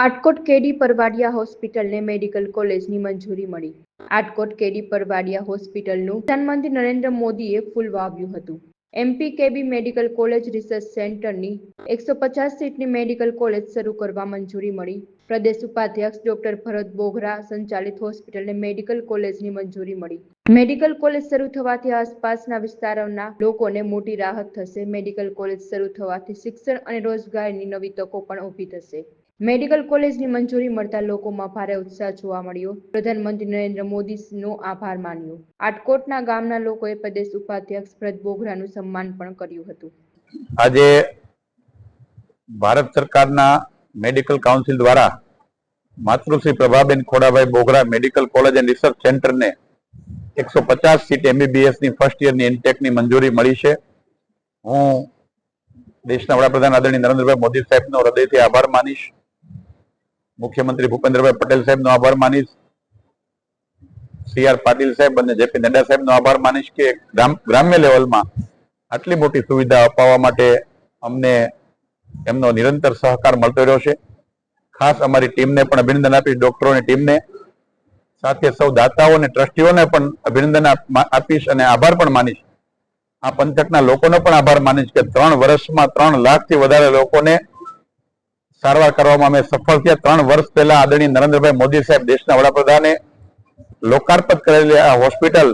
આટકોટ કેડી પરવાડિયા હોસ્પિટલને મેડિકલ કોલેજની મંજૂરી મળી. આટકોટ કેડી પરવાડિયા હોસ્પિટલનું પ્રધાનમંત્રી નરેન્દ્ર મોદીએ ફૂલ વાવ્યું હતું. MP KB medical college research સેન્ટરની એકસો પચાસ સીટની મેડિકલ કોલેજ શરૂ કરવા મંજૂરી મળી. પ્રદેશ ઉપાધ્યક્ષ ડોક્ટર ભરત બોઘરા સંચાલિત હોસ્પિટલને મેડિકલ કોલેજની મંજૂરી મળી. મેડિકલ કોલેજ શરૂ થવાથી આસપાસના વિસ્તારોના લોકોને મોટી રાહત થશે. મેડિકલ કોલેજ શરૂ થવાથી શિક્ષણ અને રોજગારની નવી તકો પણ ઊભી થશે. મેડિકલ કોલેજની મંજૂરી મળતા લોકોમાં ભારે ઉત્સાહ જોવા મળ્યો. પ્રધાનમંત્રી નરેન્દ્ર મોદીનો આભાર માન્યો. આટકોટના ગામના લોકોએ પ્રદેશ ઉપાધ્યક્ષ ભરત બોઘરાનું સન્માન પણ કર્યું હતું. આજે ભારત સરકારના મેડિકલ કાઉન્સિલ દ્વારા માતૃશ્રી Prabhaben Khodabhai Bogra medical college and research સેન્ટરને એકસો પચાસ સીટ એમબીબીએસની ફર્સ્ટ યરની ઇન્ટેકની મંજૂરી મળી છે. હું દેશના વડાપ્રધાન આદરણીય નરેન્દ્રભાઈ મોદી સાહેબનો હૃદયથી આભાર માનીશ. મુખ્યમંત્રી ભૂપેન્દ્રભાઈ પટેલ સાહેબનો આભાર માનીશ. સી આર પાટીલ સાહેબ અને જેપી નડ્ડા સાહેબનો આભાર માનીશ કે ગ્રામ, ગ્રામ્ય લેવલમાં આટલી મોટી સુવિધા અપાવવા માટે અમને એમનો નિરંતર સહકાર મળતો રહ્યો છે. ખાસ અમારી ટીમને પણ અભિનંદન આપીશ, ડોક્ટરોની ટીમને. સાથે સૌ દાતાઓ અને ટ્રસ્ટીઓને પણ અભિનંદન આપીશ અને આભાર પણ માનીશ. આ પંથકના લોકોનો પણ આભાર માનીશ કે ત્રણ વર્ષમાં ત્રણ લાખથી વધારે લોકોને સારવાર કરવામાં અમે સફળ થયા. ત્રણ વર્ષ પહેલા આદરણીય નરેન્દ્રભાઈ મોદી સાહેબ દેશના વડાપ્રધાને લોકાર્પણ કરેલી આ હોસ્પિટલ,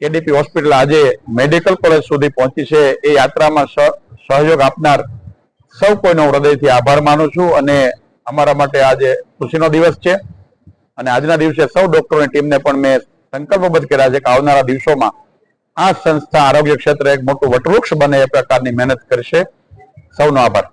કેડીપી હોસ્પિટલ આજે મેડિકલ કોલેજ સુધી પહોંચી છે. એ યાત્રામાં સહ- સહયોગ આપનાર સૌ કોઈનો હૃદયથી આભાર માનું છું અને અમારા માટે આજે ખુશીનો દિવસ છે. અને આજના દિવસે સૌ ડોક્ટરોની ટીમને પણ મેં સંકલ્પબદ્ધ કર્યા છે કે આવનારા દિવસોમાં આ સંસ્થા આરોગ્ય ક્ષેત્રે એક મોટું વટવૃક્ષ બને એ પ્રકારની મહેનત કરશે. સૌનો આભાર.